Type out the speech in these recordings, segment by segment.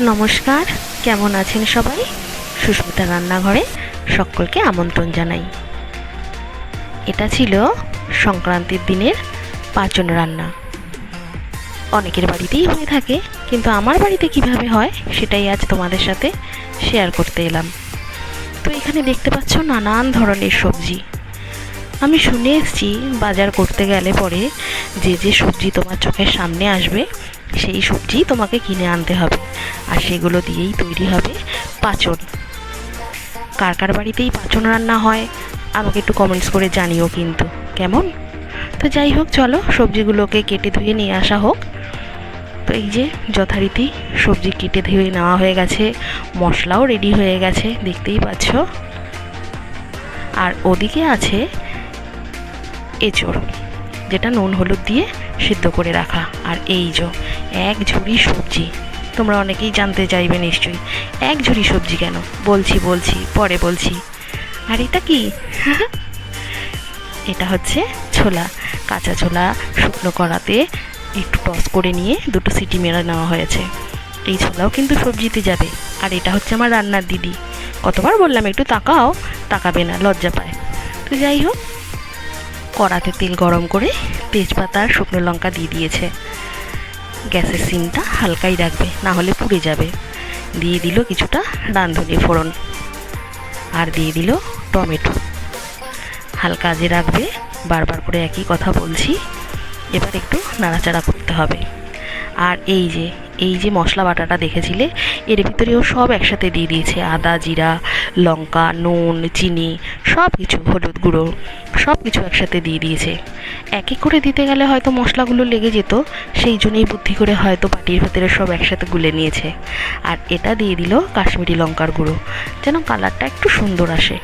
নমস্কার, কেমন আছেন সবাই? সুস্মিতা রান্নাঘরে সকলকে আমন্ত্রণ জানাই। এটা ছিল সংক্রান্তির দিনের পাচন রান্না। অনেকের বাড়িতেই হয়ে থাকে, কিন্তু আমার বাড়িতে কীভাবে হয় সেটাই আজ তোমাদের সাথে শেয়ার করতে এলাম। তো এখানে দেখতে পাচ্ছ নানান ধরনের সবজি। আমি শুনে এসেছি বাজার করতে গেলে পরে যে যে সবজি তোমার চোখের সামনে আসবে, সেই সবজি তোমাকে কিনে আনতে হবে। আর সেগুলো দিয়েই তৈরি হবে পাচন। কার কার বাড়িতেই পাচন রান্না হয়, আমাকে একটু কমেন্টস করে জানিও কিন্তু। কেমন? তো যাই হোক, চলো সবজিগুলোকে কেটে ধুয়ে নিয়ে আসা হোক। তো এই যে, যথারীতি সবজি কেটে ধুয়ে নেওয়া হয়ে গেছে, মশলাও রেডি হয়ে গেছে, দেখতেই পাচ্ছ। আর ওদিকে আছে এঁচড়, যেটা নুন, হলুদ দিয়ে সিদ্ধ করে রাখা। আর এই যে, এক ঝুড়ি সবজি, তোমরা অনেকেই জানতে চাইবে নিশ্চয়ই, এক ঝুড়ি সবজি কেন? বলছি বলছি, পরে বলছি। আর এটা কি? এটা হচ্ছে ছোলা, কাঁচা ছোলা শুকনো কড়াতে একটু টস করে নিয়ে দুটো সিটি মেরে নেওয়া হয়েছে। এই ছোলাও কিন্তু সবজিতে যাবে। আর এটা হচ্ছে আমার রান্নার দিদি। কতবার বললাম, একটু তাকাও, তাকাবে না, লজ্জা পায়। তো যাই হোক কড়াতে তেল গরম করে তেজপাতা আর শুকনো লঙ্কা দিয়ে দিয়েছে। গ্যাসের সিমটা হালকাই রাখবে, না হলে পুড়ে যাবে। দিয়ে দিল কিছুটা রাঁধুনি ফোড়ন আর দিয়ে দিল টমেটো। হালকা আজে রাখবে, বারবার করে একই কথা বলছি, এবার একটু নাড়াচাড়া করতে হবে। আর এই যে এই যে মশলা বাটাটা দেখেছিলে, এর ভিতরেও সব একসাথে দিয়ে দিয়েছে আদা, জিরা, লঙ্কা, নুন, চিনি সব কিছু হলুদ গুঁড়ো। সব কিছু একসাথে দিয়ে দিয়েছে। এক এক করে দিতে গেলে হয়তো মশলাগুলো লেগে যেত, সেই জন্যই বুদ্ধি করে হয়তো বাটির ভেতরে সব একসাথে গুলে নিয়েছে। আর এটা দিয়ে দিল কাশ্মীরি লঙ্কার গুঁড়ো, যেন কালারটা একটু সুন্দর আসে।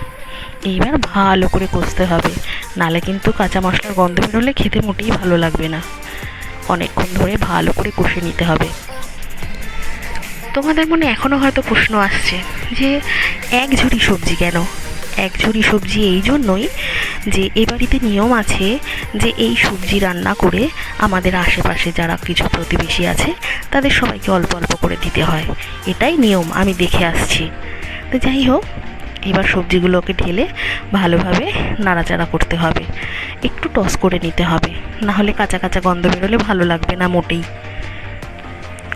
এইবার ভালো করে কষতে হবে, নালে কিন্তু কাঁচা মশলার গন্ধ বেরোলে খেতে মোটেই ভালো লাগবে না। অনেকক্ষণ ধরে ভালো করে কষে নিতে হবে। তোমাদের মনে এখনও হয়তো প্রশ্ন আসছে যে, এক ঝুড়ি সবজি কেন? এক ঝুড়ি সবজি এই জন্যই যে এ বাড়িতে নিয়ম আছে যে এই সবজি রান্না করে আমাদের আশেপাশে যারা কিছু প্রতিবেশী আছে, তাদের সবাইকে অল্প অল্প করে দিতে হয়। এটাই নিয়ম, আমি দেখে আসছি। তো যাই হোক, এবার সবজিগুলোকে ঢেলে ভালোভাবে নাড়াচাড়া করতে হবে। একটু টস করে নিতে হবে, না হলে কাঁচা কাঁচা গন্ধ বেরোলে ভালো লাগবে না মোটেই।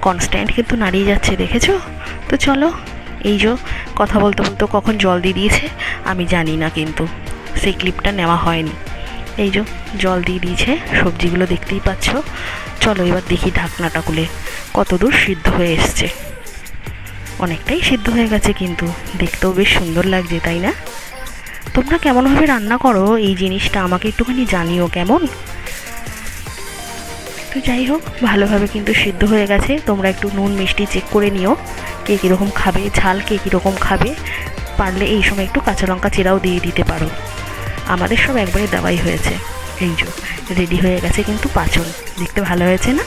কনস্ট্যান্ট কিন্তু নাড়িয়ে যাচ্ছে, দেখেছ? তো চলো, এই যে কথা বলতে বলতে কখন জল দিয়ে দিয়েছে, আমি জানি না কিন্তু। সেই ক্লিপটা নেওয়া হয়নি। এই যে জল দিয়ে দিয়েছে, সবজিগুলো দেখতেই পাচ্ছ। চলো এবার দেখি ঢাকনাটা খুলে কত দূর সিদ্ধ হয়ে এসছে। অনেকটাই সিদ্ধ হয়ে গেছে কিন্তু, দেখতেও বেশ সুন্দর লাগছে, তাই না? তোমরা কেমনভাবে রান্না করো, এই জিনিসটা আমাকে একটুখানি জানিও কেমন? তো যাই হোক, ভালোভাবে কিন্তু সিদ্ধ হয়ে গেছে। তোমরা একটু নুন, মিষ্টি চেক করে নিও, কে কীরকম খাবে, ঝাল কে কীরকম খাবে। পারলে এই সময় একটু কাঁচা লঙ্কা চেরাও দিয়ে দিতে পারো। আমাদের সব একবারে দেওয়াই হয়েছে। এই যে রেডি হয়ে গেছে কিন্তু পাচন দেখতে ভালো হয়েছে না?